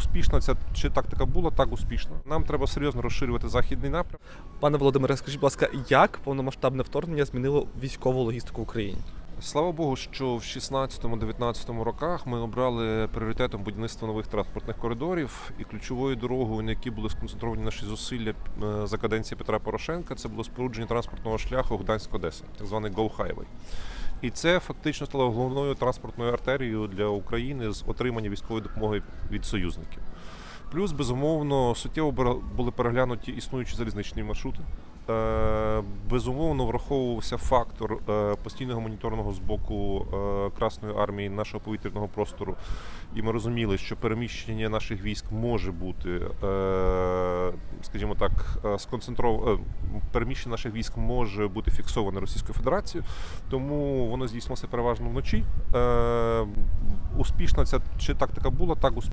успішна ця чи тактика була, так успішна. Нам треба серйозно розширювати західний напрям. Пане Володимире, скажіть, будь ласка, як повномасштабне вторгнення змінило військову логістику в Україні? Слава Богу, що в 16-19 роках ми обрали пріоритетом будівництво нових транспортних коридорів і ключовою дорогою, на якій були сконцентровані наші зусилля е, за каденції Петра Порошенка, це було спорудження транспортного шляху Гданськ-Одеса, так званий Go Highway. І це фактично стало головною транспортною артерією для України з отримання військової допомоги від союзників. Плюс, безумовно, суттєво були переглянуті існуючі залізничні маршрути. Е, Безумовно, враховувався фактор е, постійного моніторного з боку е, Красної армії нашого повітряного простору. І ми розуміли, що переміщення наших військ може бути, скажімо так, сконцентровано. Переміщення наших військ може бути фіксоване Російською Федерацією, тому воно здійснилося переважно вночі. Успішна ця чи тактика була, так успішна.